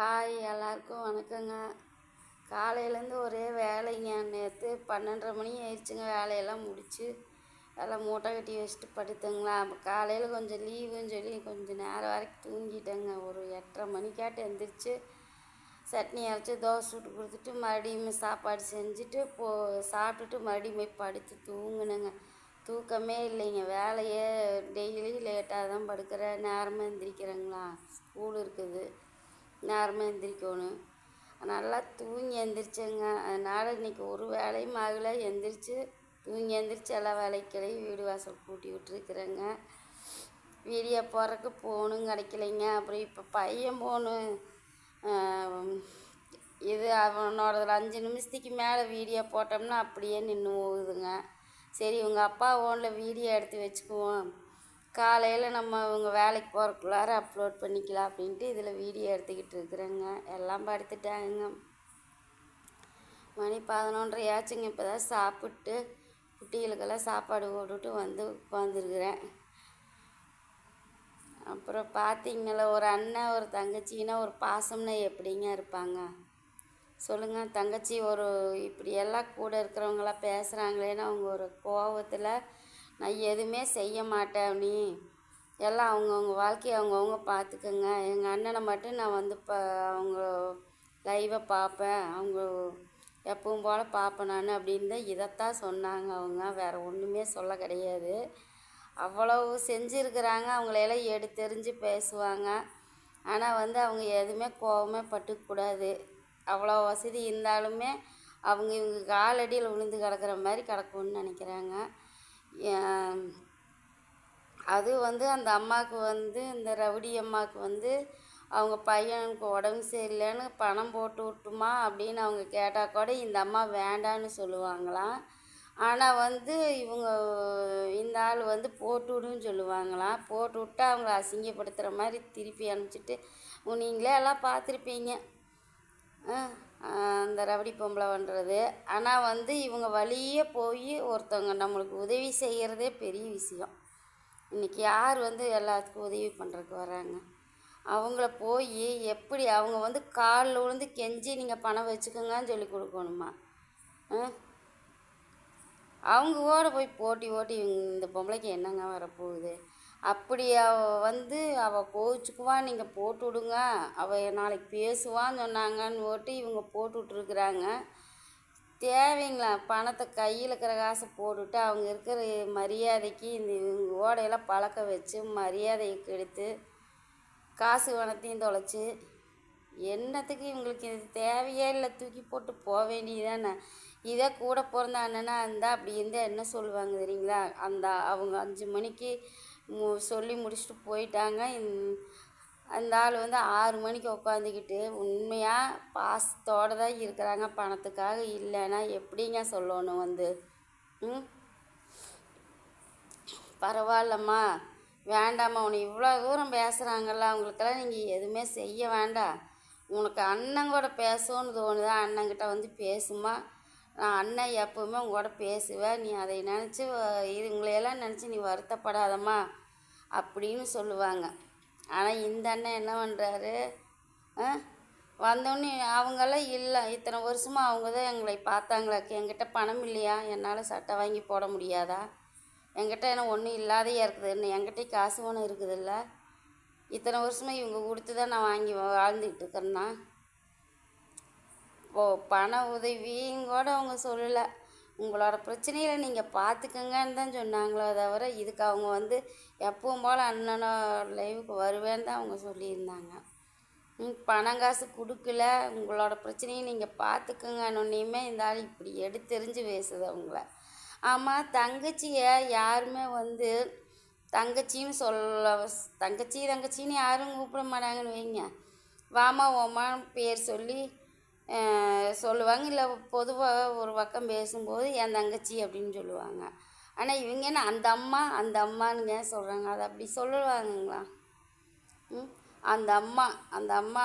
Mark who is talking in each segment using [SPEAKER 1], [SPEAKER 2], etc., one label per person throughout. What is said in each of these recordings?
[SPEAKER 1] Hi எல்லாருக்கும் வணக்கங்க. காலையிலேருந்து ஒரே வேலைங்க. நேற்று பன்னெண்டரை மணி ஆயிடுச்சுங்க. வேலையெல்லாம் முடித்து எல்லாம் மூட்டை கட்டி வச்சுட்டு படுத்தங்களா. அப்போ காலையில் கொஞ்சம் லீவுன்னு சொல்லி கொஞ்சம் நேரம் வரைக்கும் தூங்கிட்டேங்க. ஒரு எட்டரை மணிக்காட்டு எழுந்திரிச்சு சட்னி அரைச்சி தோசை சுட்டு கொடுத்துட்டு மறுபடியும் சாப்பாடு செஞ்சுட்டு போ சாப்பிட்டுட்டு மறுபடியும் போய் படுத்து தூங்கினேங்க. தூக்கமே இல்லைங்க. வேலையே டெய்லி லேட்டாக தான் படுக்கிறேன் நேரமாக எந்திரிக்கிறேங்களா. ஸ்கூல் இருக்குது. நேரமாக எந்திரிக்கணும். நல்லா தூங்கி எந்திரிச்சேங்க. அதனால் இன்றைக்கி ஒரு வேலையும் ஆகலை. எந்திரிச்சு தூங்கி எந்திரிச்சு எல்லா வேலைக்களையும் வீடு வாசல் கூட்டி விட்டுருக்குறேங்க. வீடியோ போகிறக்கு போகணும் கிடைக்கலைங்க. அப்புறம் இப்போ பையன் போகணும் இது அவனோட அஞ்சு நிமிஷத்துக்கு மேலே வீடியோ போட்டோம்னா அப்படியே நின்று போகுதுங்க. சரி உங்கள் அப்பா ஓனில் வீடியோ எடுத்து வச்சுக்குவோம். காலையில் நம்ம இவங்க வேலைக்கு போகிறக்குள்ளார அப்லோட் பண்ணிக்கலாம் அப்படின்ட்டு இதில் வீடியோ எடுத்துக்கிட்டு இருக்கிறேங்க. எல்லாம் படுத்துட்டாங்க. மணி பதினொன்றரை ஆச்சுங்க இப்போ தான் சாப்பிட்டு குட்டிகளுக்கெல்லாம் சாப்பாடு போட்டுட்டு வந்து உட்காந்துருக்குறேன் அப்புறம் பார்த்தீங்களா ஒரு அண்ணன் ஒரு தங்கச்சின்னா ஒரு பாசம்னா எப்படிங்க இருப்பாங்க? சொல்லுங்கள் தங்கச்சி ஒரு இப்படியெல்லாம் கூட இருக்கிறவங்களாம் பேசுகிறாங்களேன்னு அவங்க ஒரு கோவத்தில் நான் எதுவுமே செய்ய மாட்டேன் நீ. எல்லாம் அவங்கவுங்க வாழ்க்கையை அவங்கவுங்க பார்த்துக்கோங்க. எங்கள் அண்ணனை மட்டும் நான் வந்து இப்போ அவங்க லைவை பார்ப்பேன். அவங்க எப்பவும் போல் பார்ப்பேன் நான் அப்படின்னு தான் இதைத்தான் சொன்னாங்க அவங்க. வேறு ஒன்றுமே சொல்ல கிடையாது. அவ்வளவு செஞ்சுருக்கிறாங்க. அவங்களையெல்லாம் எடுத்தெறிஞ்சு பேசுவாங்க. ஆனால் வந்து அவங்க எதுவுமே கோபமே பட்டுக்கூடாது. அவ்வளோ வசதி இருந்தாலுமே அவங்க இவங்க காலடியில் விழுந்து கிடக்குற மாதிரி கிடக்கும்னு நினைக்கிறாங்க. அது வந்து அந்த அம்மாவுக்கு வந்து இந்த ரவுடி அம்மாவுக்கு வந்து அவங்க பையனுக்கு உடம்பு சரியில்லைன்னு பணம் போட்டு விட்டுமா அப்படின்னு அவங்க கேட்டால் கூட இந்த அம்மா வேண்டான்னு சொல்லுவாங்களாம். ஆனால் வந்து இவங்க இந்த ஆள் வந்து போட்டு விடுன்னு சொல்லுவாங்களாம். போட்டு விட்டா அவங்கள அசிங்கப்படுத்துகிற மாதிரி திருப்பி அனுப்பிச்சிட்டு நீங்களே எல்லாம் பார்த்துருப்பீங்க. அந்த ரவுடி பொம்பளை பண்ணுறது ஆனால் வந்து இவங்க வழியே போய் ஒருத்தவங்க நம்மளுக்கு உதவி செய்கிறதே பெரிய விஷயம். இன்றைக்கி யார் வந்து எல்லாத்துக்கும் உதவி பண்ணுறதுக்கு வராங்க? அவங்கள போய் எப்படி அவங்க வந்து காலில் விழுந்து கெஞ்சி நீங்கள் பணம் வச்சுக்கோங்கன்னு சொல்லி கொடுக்கணுமா? அவங்க கூட போய் போட்டி ஓட்டி இந்த பொம்பளைக்கு என்னங்க வரப்போகுது? அப்படி அவ வந்து அவள் கோவிச்சுக்குவான் நீங்கள் போட்டு விடுங்க அவள் நாளைக்கு பேசுவான்னு சொன்னாங்கன்னு ஓட்டு இவங்க போட்டு விட்ருக்குறாங்க தேவைங்களா? பணத்தை கையில் இருக்கிற காசை போட்டுவிட்டு அவங்க இருக்கிற மரியாதைக்கு இந்த இவங்க ஓடையெல்லாம் பழக்க வச்சு மரியாதையை கெடுத்து காசு வனத்தையும் தொலைச்சி என்னத்துக்கு இவங்களுக்கு இது தேவையே இல்லை தூக்கி போட்டு போக வேண்டியதானே இதே கூட பிறந்த அண்ணனா இருந்தால் அப்படி இருந்தால் என்ன சொல்லுவாங்க தெரியுங்களா? அந்த அவங்க அஞ்சு மணிக்கு மு சொல்லி முடிச்சுட்டு போயிட்டாங்க. அந்த ஆள் வந்து ஆறு மணிக்கு உட்காந்துக்கிட்டு உண்மையாக பாசத்தோடு தான் இருக்கிறாங்க. பணத்துக்காக இல்லைன்னா எப்படிங்க சொல்லணும் வந்து? ம்? பரவாயில்லம்மா. வேண்டாம்மா. உன்னை இவ்வளோ தூரம் பேசுகிறாங்கல்ல அவங்களுக்கெல்லாம் நீங்கள் எதுவுமே செய்ய வேண்டாம். உனக்கு அண்ணங்கூட பேசணும்னு தோணுதா? அண்ணங்கிட்ட வந்து பேசுமா? நான் அண்ணன் எப்போவுமே உங்களோட பேசுவேன் நீ அதை நினச்சி இவங்களையெல்லாம் நினச்சி நீ வருத்தப்படாதம்மா அப்படின்னு சொல்லுவாங்க. ஆனால் இந்த அண்ணன் என்ன பண்ணுறாரு வந்தோடனே அவங்கெல்லாம் இல்லை. இத்தனை வருஷமாக அவங்க தான் எங்களை பார்த்தாங்களா? என்கிட்ட பணம் இல்லையா? என்னால் சட்டை வாங்கி போட முடியாதா? என்கிட்ட என்ன ஒன்றும் இல்லாதையே இருக்குது? என்கிட்ட காசு ஒன்றும் இருக்குதுல்ல? இத்தனை வருஷமாக இவங்க கொடுத்து தான் நான் வாங்கி வாழ்ந்துக்கிட்டு இருக்கிறேன்னா? ஓ பண உதவியும் கூட அவங்க சொல்லலை. உங்களோட பிரச்சனைகளை நீங்கள் பார்த்துக்கங்கன்னு தான் சொன்னாங்களோ தவிர இதுக்கு அவங்க வந்து எப்பவும் போல் அண்ணனோட லைவுக்கு வருவேன்னு தான் அவங்க சொல்லியிருந்தாங்க. பணம் காசு கொடுக்கல. உங்களோட பிரச்சனையை நீங்கள் பார்த்துக்கங்கன்னொன்னையுமே இந்த ஆள் இப்படி எடுத்தெறிஞ்சு பேசுது அவங்கள. ஆமாம் தங்கச்சியை யாருமே வந்து தங்கச்சின்னு சொல்ல தங்கச்சி தங்கச்சின்னு யாரும் கூப்பிட மாட்டாங்கன்னு வைங்க. வாமா ஓமான்னு பேர் சொல்லி சொல்லுவாங்க. இல்லை பொதுவாக ஒரு பக்கம் பேசும்போது என் தங்கச்சி அப்படின்னு சொல்லுவாங்க. ஆனால் இவங்க என்ன அந்த அம்மா அந்த அம்மானுங்க சொல்கிறாங்க அதை அப்படி சொல்லுவாங்கங்களா? ம்? அந்த அம்மா அந்த அம்மா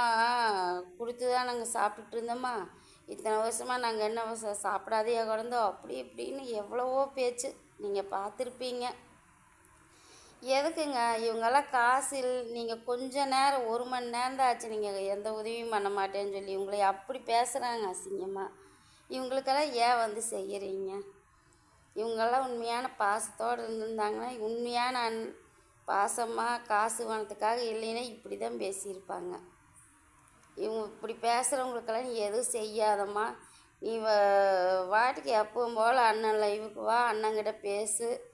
[SPEAKER 1] கொடுத்து தான் நாங்கள் சாப்பிட்டுட்டு இருந்தோம்மா இத்தனை வருஷமாக நாங்கள் என்ன சாப்பிடாதையா கிடந்தோம் அப்படி இப்படின்னு எவ்வளவோ பேச்சு நீங்கள் பார்த்துருப்பீங்க. எதுக்குங்க? இவங்கெல்லாம் காசு இல் நீங்கள் கொஞ்ச நேரம் ஒரு மணி நேரம் தான் ஆச்சு. நீங்கள் எந்த உதவியும் பண்ண மாட்டேன்னு சொல்லி உங்களை அப்படி பேசுகிறாங்க அசிங்கமாக இவங்களுக்கெல்லாம் ஏன் வந்து செய்கிறீங்க இவங்கெல்லாம் உண்மையான பாசத்தோடு இருந்திருந்தாங்கன்னா உண்மையான அன் பாசமாக காசு பணத்துக்காக இல்லைன்னா இப்படி தான் பேசியிருப்பாங்க. இவங்க இப்படி பேசுகிறவங்களுக்கெல்லாம் நீ எதுவும் செய்யாதம்மா. நீ வ- வாட்டுக்கு எப்பவும் போல் அண்ணன் லைவுக்கு வா அண்ணங்கிட்ட பேசு.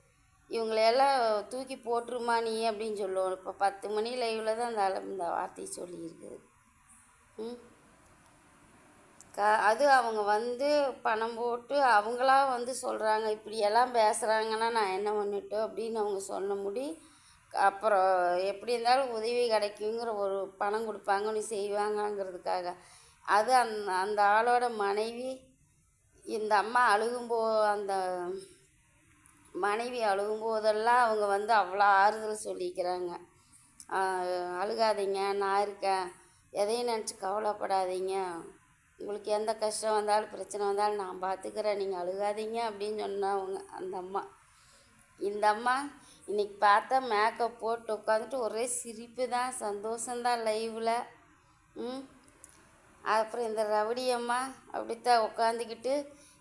[SPEAKER 1] இவங்களையெல்லாம் தூக்கி போட்டுருமா நீ அப்படின்னு சொல்லுவோம். இப்போ பத்து மணி லைவில் தான் அந்த அளவு இந்த வார்த்தையை சொல்லியிருக்குது. ம்? க அது அவங்க வந்து பணம் போட்டு அவங்களா வந்து சொல்கிறாங்க இப்படியெல்லாம் பேசுகிறாங்கன்னா நான் என்ன பண்ணிட்டோம் அப்படின்னு அவங்க சொன்ன முடி அப்புறம் எப்படி இருந்தாலும் உதவி கிடைக்குங்கிற ஒரு பணம் கொடுப்பாங்க நீ செய்வாங்கங்கிறதுக்காக. அது அந் அந்த ஆளோட மனைவி இந்த அம்மா அழுகும்போ அந்த மனைவி அழுகும்போதெல்லாம் அவங்க வந்து அவ்வளோ ஆறுதல் சொல்லிக்கிறாங்க. அழுகாதீங்க நான் இருக்கேன். எதையும் நினச்சி கவலைப்படாதீங்க. உங்களுக்கு எந்த கஷ்டம் வந்தாலும் பிரச்சனை வந்தாலும் நான் பார்த்துக்கிறேன் நீங்கள் அழுகாதீங்க அப்படின்னு சொன்னவங்க அந்த அம்மா. இந்த அம்மா இன்றைக்கி பார்த்தா மேக்கப் போட்டு உட்காந்துட்டு ஒரே சிரிப்பு தான் சந்தோஷந்தான் லைவில் ம். அப்புறம் இந்த ரவுடி அம்மா அப்படித்தான் உட்காந்துக்கிட்டு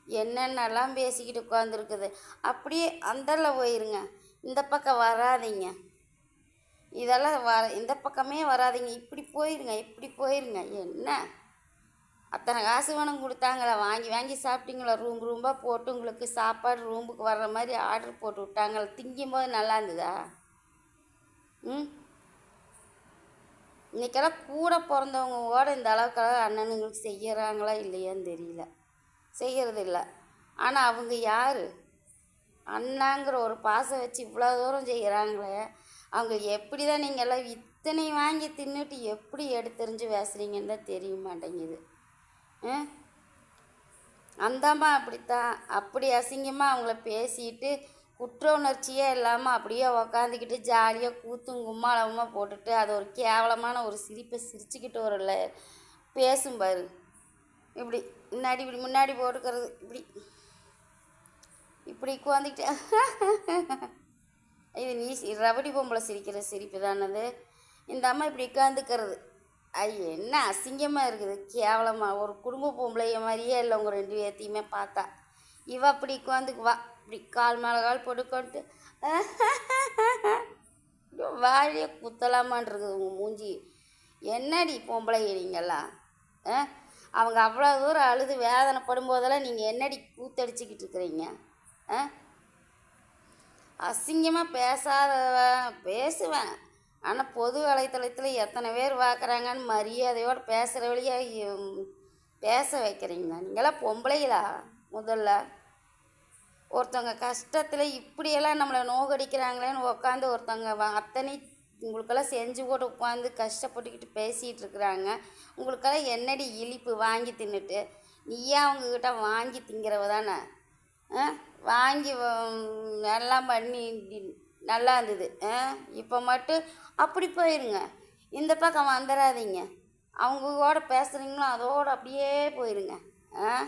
[SPEAKER 1] என்னென்னலாம் பேசிக்கிட்டு உட்காந்துருக்குது அப்படியே அந்தல போயிருங்க. இந்த பக்கம் வராதீங்க. இதெல்லாம் வர இந்த பக்கமே வராதிங்க. இப்படி போயிருங்க இப்படி போயிருங்க. என்ன? அத்தனை காசு வேணும் கொடுத்தாங்களா? வாங்கி வாங்கி சாப்பிட்டீங்களா? ரூம் ரூம்பாக போட்டு உங்களுக்கு சாப்பாடு ரூமுக்கு வர்ற மாதிரி ஆர்டர் போட்டு விட்டாங்களா? திங்கும்போது நல்லா இருந்ததா? ம்? இன்னைக்கெல்லாம் கூட பிறந்தவங்க கூட இந்த அளவுக்கெல்லாம் அண்ணனுங்களுக்கு செய்கிறாங்களா இல்லையான்னு தெரியல. செய்கிறது இல்லை ஆனால் அவங்க யார்? அண்ணாங்கிற ஒரு பாசம் வச்சு இவ்வளோ தூரம் செய்கிறாங்களே அவங்க எப்படி தான் நீங்கள்லாம் இத்தனை வாங்கி தின்னுட்டு எப்படி எடுத்தெறிஞ்சு பேசுகிறீங்கன்னு தான் தெரிய மாட்டேங்குது. ஆ? அந்தம்மா அப்படித்தான். அப்படி அசிங்கமாக அவங்கள பேசிட்டு குற்ற உணர்ச்சியே இல்லாமல் அப்படியே உக்காந்துக்கிட்டு ஜாலியாக கூத்தும் கும்மாளமாக போட்டுட்டு அது ஒரு கேவலமான ஒரு சிரிப்பை சிரிச்சுக்கிட்டு ஒரு பேசும் பாரு. இப்படி முன்னாடி இப்படி முன்னாடி போட்டுக்கிறது இப்படி. இப்படி உட்காந்துக்கிட்டே இது நீ சி- ரபடி பொம்பளை சிரிக்கிற சிரிப்பு தானது இந்த அம்மா இப்படி உட்காந்துக்கிறது ஐயோ என்ன அசிங்கமாக இருக்குது. கேவலமாக ஒரு குடும்ப பொம்பளைய மாதிரியே இல்லை உங்கள் ரெண்டு பேர்த்தையுமே பார்த்தா. இவ அப்படி உட்காந்துக்குவா இப்படி கால் மேலே கால் போட்டுக்கொண்டு. வாழிய குத்தலாமான் இருக்குது உங்கள் மூஞ்சி. என்னடி பொம்பளை நீங்கெல்லாம்? ஆ? அவங்க அவ்வளோ தூரம் அழுது வேதனைப்படும் போதெல்லாம் நீங்கள் என்னடி கூத்தடிச்சிக்கிட்டு இருக்கிறீங்க? ஆ? அசிங்கமாக பேசாத பேசுவேன். ஆனால் பொது வலைத்தளத்தில் எத்தனை பேர் பார்க்குறாங்கன்னு மரியாதையோடு பேசுகிற வழியாக பேச வைக்கிறீங்களா? நீங்களாம் பொம்பளைகளா முதல்ல? ஒருத்தவங்க கஷ்டத்தில் இப்படியெல்லாம் நம்மளை நோகடிக்கிறாங்களேன்னு உட்காந்து ஒருத்தவங்க அத்தனை உங்களுக்கெல்லாம் செஞ்சு போட்டு உட்காந்து கஷ்டப்பட்டுக்கிட்டு பேசிகிட்டு இருக்கிறாங்க உங்களுக்கெல்லாம் என்னடி இழிப்பு? வாங்கி தின்னுட்டு. நீயே அவங்கக்கிட்ட வாங்கி திங்கிறவ தானே? ஆ? வாங்கி எல்லாம் பண்ணி நல்லா இருந்தது. ஆ? இப்போ மட்டும் அப்படி போயிருங்க. இந்த பக்கம் வந்துடாதீங்க அவங்க கூட பேசுகிறீங்களோ அதோடு அப்படியே போயிருங்க. ஆ?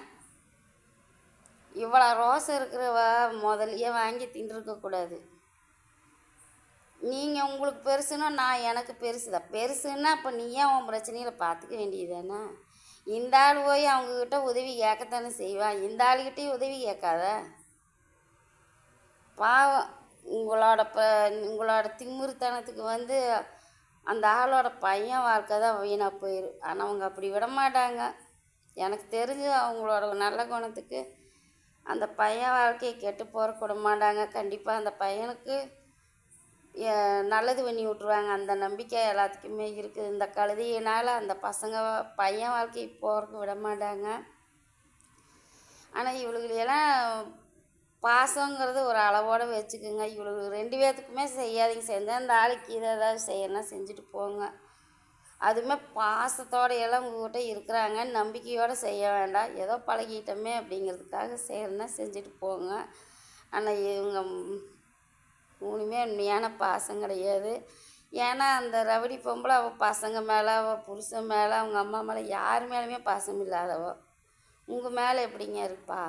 [SPEAKER 1] இவ்வளோ ரோசம் இருக்கிறவ முதல்லையே வாங்கி தின்றுருக்கக்கூடாது. நீங்கள் உங்களுக்கு பெருசுன்னா நான் எனக்கு பெருசு தான் பெருசுன்னா அப்போ நீ ஏன் உன் பிரச்சனையில் பார்த்துக்க வேண்டியதானே இந்த ஆள் போய் அவங்கக்கிட்ட உதவி கேட்கத்தானே செய்வான் இந்த ஆளுக்கிட்டேயும் உதவி கேட்காத? பாவம். உங்களோட ப உங்களோட திமுறுத்தனத்துக்கு வந்து அந்த ஆளோட பையன் வாழ்க்கை தான் வீணாக போயிடும் ஆனால் அவங்க அப்படி விட மாட்டாங்க. எனக்கு தெரிஞ்சு அவங்களோட நல்ல குணத்துக்கு அந்த பையன் வாழ்க்கையை கெட்டு போகிற மாட்டாங்க. கண்டிப்பாக அந்த பையனுக்கு நல்லது பண்ணி விட்ருவாங்க அந்த நம்பிக்கை எல்லாத்துக்குமே இருக்குது. இந்த கழுதியினால் அந்த பசங்க பையன் வாழ்க்கை போகிறதுக்கு விட மாட்டாங்க. ஆனால் இவளுகளையெல்லாம் பாசங்கிறது ஒரு அளவோடு வச்சுக்கோங்க. இவளுக்கு ரெண்டு பேர்த்துக்குமே செய்யாதீங்க. சேர்ந்து அந்த ஆளுக்கு இதை ஏதாவது செய்யணும்னா செஞ்சுட்டு போங்க. அதுவுமே பாசத்தோட எல்லாம் உங்ககிட்ட இருக்கிறாங்க. நம்பிக்கையோடு செய்ய வேண்டாம். ஏதோ பழகிட்டோமே அப்படிங்கிறதுக்காக செய்யணும்னா செஞ்சுட்டு போங்க. ஆனால் இவங்க மூணுமே உண்மையான பாசம் கிடையாது. ஏன்னா அந்த ரவுடி பொம்பளை அவள் பசங்க மேலே அவள் புருஷன் மேலே அவங்க அம்மா மேலே யார் மேலேயுமே பாசம் இல்லாதவ உங்கள் மேலே எப்படிங்க இருப்பா?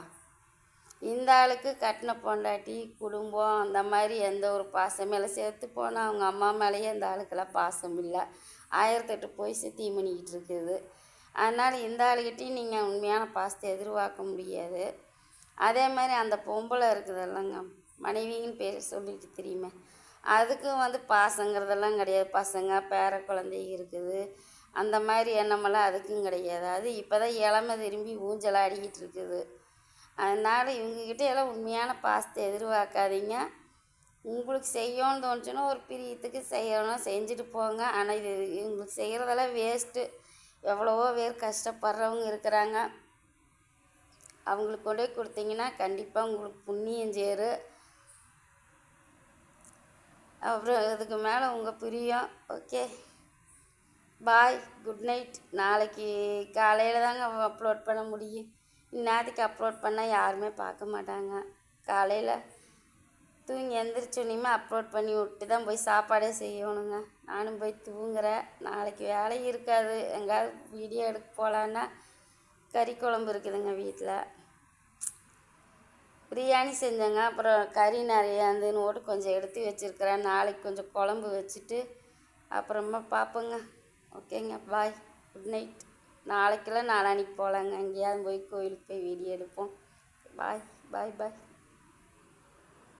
[SPEAKER 1] இந்த ஆளுக்கு கட்டின பொண்டாட்டி குடும்பம் அந்த மாதிரி எந்த ஒரு பாசம் மேலே சேர்த்து போனால் அவங்க அம்மா மேலேயே அந்த ஆளுக்கெல்லாம் பாசம் இல்லை. ஆயிரத்தெட்டு போய் தீ பண்ணிக்கிட்டு இருக்குது. அதனால் இந்த ஆளுக்கிட்டையும் நீங்கள் உண்மையான பாசத்தை எதிர்பார்க்க முடியாது. அதே மாதிரி அந்த பொம்பளை இருக்குதல்லங்க. மனைவின்னு பேர் சொல்லிட்டு தெரியுமே. அதுக்கும் வந்து பாசங்கிறதெல்லாம் கிடையாது. பசங்க பேர குழந்தைங்க இருக்குது. அந்த மாதிரி எண்ணமெல்லாம் அதுக்கும் கிடையாது. அது இப்போ தான் இளமை திரும்பி ஊஞ்சலாக அடிக்கிட்டு இருக்குது. அதனால் இவங்கக்கிட்ட எல்லாம் உண்மையான பாசத்தை எதிர்பார்க்காதீங்க. உங்களுக்கு செய்யணும்னு தோணுச்சுன்னா ஒரு பிரியத்துக்கு செய்யணும். செஞ்சுட்டு போங்க. ஆனால் இது இவங்களுக்கு செய்கிறதெல்லாம் வேஸ்ட்டு எவ்வளவோ பேர் கஷ்டப்படுறவங்க இருக்கிறாங்க. அவங்களுக்கு கொண்டு போய் கொடுத்தீங்கன்னா கண்டிப்பாக உங்களுக்கு புண்ணியம் சேரும். அப்புறம் இதுக்கு மேலே உங்கள் பிரியம் ஓகே. பாய். Good night. நாளைக்கு காலையில் தாங்க அப்லோட் பண்ண முடியும். இந்நேரத்துக்கு அப்லோட் பண்ணால் யாருமே பார்க்க மாட்டாங்க. காலையில் தூங்கி எந்திரிச்சோன்னே அப்லோட் பண்ணி விட்டு தான் போய் சாப்பாடே செய்யணுங்க. நானும் போய் தூங்குறேன். நாளைக்கு வேலை இருக்காது. எங்கேயாவது வீடியோ எடுக்க போகலான்னா கறி குழம்பு இருக்குதுங்க வீட்டில். பிரியாணி செஞ்சேங்க. அப்புறம் கறி நிறையா இருந்ததுன்னு கொஞ்சம் எடுத்து வச்சுருக்கிறேன். நாளைக்கு கொஞ்சம் குழம்பு வச்சுட்டு அப்புறமா பார்ப்போங்க. ஓகேங்க. பாய். Good night. நாளைக்கெல்லாம் நாளான்னைக்கு போகலாங்க. எங்கேயாவது போய் கோயிலுக்கு போய் வீடியோ எடுப்போம். பாய். பாய் பாய்.